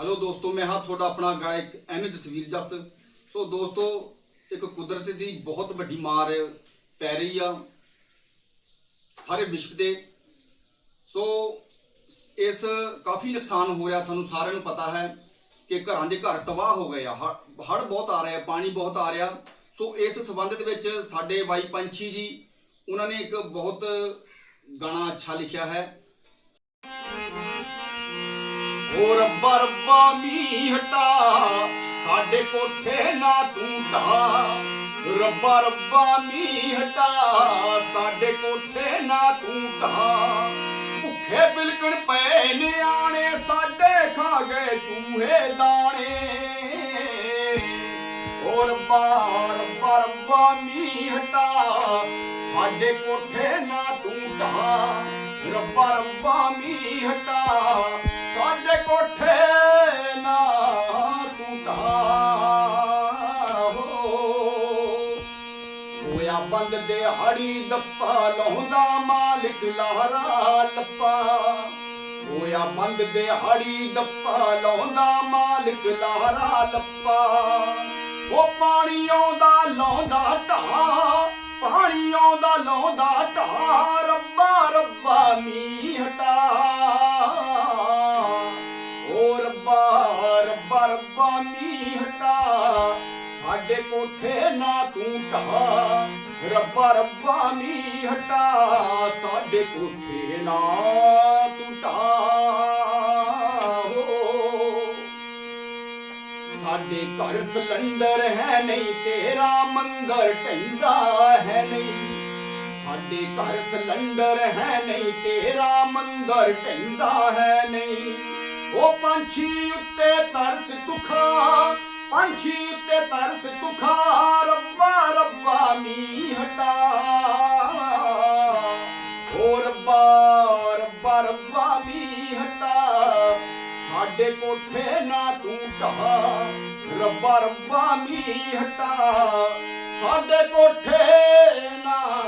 Hello ਦੋਸਤੋ, ਮੈਂ ਹਾਂ ਤੁਹਾਡਾ ਆਪਣਾ ਗਾਇਕ ਐਨ ਜਸਵੀਰ ਜੱਸ। ਸੋ ਦੋਸਤੋ, ਇੱਕ ਕੁਦਰਤ ਦੀ ਬਹੁਤ ਵੱਡੀ ਮਾਰ ਪੈ ਰਹੀ ਆ ਸਾਰੇ ਵਿਸ਼ਵ ਦੇ ਸੋ ਇਸ ਕਾਫੀ ਨੁਕਸਾਨ ਹੋ ਰਿਹਾ, ਤੁਹਾਨੂੰ ਸਾਰਿਆਂ ਨੂੰ ਪਤਾ ਹੈ ਕਿ ਘਰਾਂ ਦੇ ਘਰ ਤਬਾਹ ਹੋ ਗਏ ਆ। ਹੜ ਬਹੁਤ ਆ ਰਿਹਾ, ਪਾਣੀ ਬਹੁਤ ਆ ਰਿਹਾ। ਸੋ ਇਸ ਸੰਬੰਧ ਦੇ ਵਿੱਚ ਸਾਡੇ ਬਾਈ ਪੰਛੀ ਜੀ, ਉਹਨਾਂ ਨੇ ਇੱਕ ਬਹੁਤ ਗਾਣਾ ਅੱਛਾ ਲਿਖਿਆ ਹੈ। ਓ ਰੱਬਾ ਰੱਬਾ ਮੀਂਹ ਹਟਾ। ਸਾਡੇ ਕੋਠੇ ਨਾ ਤੂੰ ਢਾ। ਰੱਬਾ ਰੱਬਾ ਮੀਂਹ ਹਟਾ। ਸਾਡੇ ਕੋਠੇ ਨਾ ਤੂੰ ਢਾ। ਭੁੱਖੇ ਬਿਲਕਣ ਪਏ ਨਿਆਣੇ ਸਾਡੇ ਖਾ ਗਏ ਚੂਹੇ ਦਾਣੇ। ਓ ਰੱਬਾ ਰੱਬਾ ਰੱਬਾ ਮੀਂਹ ਹਟਾ। ਸਾਡੇ ਕੋਠੇ ਨਾ ਤੂੰ ਢਾ। ਰੱਬਾ ਰੱਬਾ ਮੀਂਹ ਹਟਾ। ਸਾਡੇ ਕੋਠੇ ਨਾ ਤੂੰ ਢਾਹੋ ਹੋਇਆ ਬੰਦ ਦਿਹਾੜੀ ਦੱਪਾ ਲਾਉਂਦਾ ਮਾਲਿਕ ਲਾਰਾ ਲੱਪਾ। ਹੋਇਆ ਬੰਦ ਦਿਹਾੜੀ ਦੱਪਾ ਲਾਉਂਦਾ ਮਾਲਿਕ ਲਾਰਾ ਲੱਪਾ। ਉਹ ਪਾਣੀ ਆਉਂਦਾ ਲਾਉਂਦਾ ਢਾ ਪਾਣੀ ਆਉਂਦਾ ਲਾਉਂਦਾ ਢਾ ਰੱਬਾ ਰੱਬਾ ਮੀਂਹ ਹਟਾ। ਰੱਬਾ ਹਟਾ। ਸਾਡੇ ਕੋਠੇ ਨਾ ਤੂੰ ਢਾ ਰੱਬਾ ਰੱਬਾ ਨੀ ਹਟਾ। ਸਾਡੇ ਕੋਠੇ ਨਾ ਤੂੰ ਢਾ ਸਾਡੇ ਘਰ ਸਿਲੰਡਰ ਹੈ ਨਹੀਂ, ਤੇਰਾ ਮੰਦਰ ਢੈਂਦਾ ਹੈ ਨਹੀਂ। ਸਾਡੇ ਘਰ ਸਿਲੰਡਰ ਹੈ ਨਹੀਂ, ਤੇਰਾ ਮੰਦਰ ਢੈਂਦਾ ਹੈ ਨਹੀਂ। ਉਹ ਪੰਛੀ ਉੱਤੇ ਤਰਸ ਤੁਖਾ, ਪੰਛੀ ਉੱਤੇ ਤਰਸ ਤੁਖਾ, ਰੱਬਾ ਰੱਬਾ ਮੀਂਹ ਹਟਾ। ਓ ਰੱਬਾ ਰੱਬਾ ਰੱਬਾ ਮੀਂਹ ਹਟਾ। ਸਾਡੇ ਕੋਠੇ ਨਾ ਤੂੰ ਢਾ ਰੱਬਾ ਰੱਬਾ ਮੀਂਹ ਹਟਾ। ਸਾਡੇ ਕੋਠੇ ਨਾ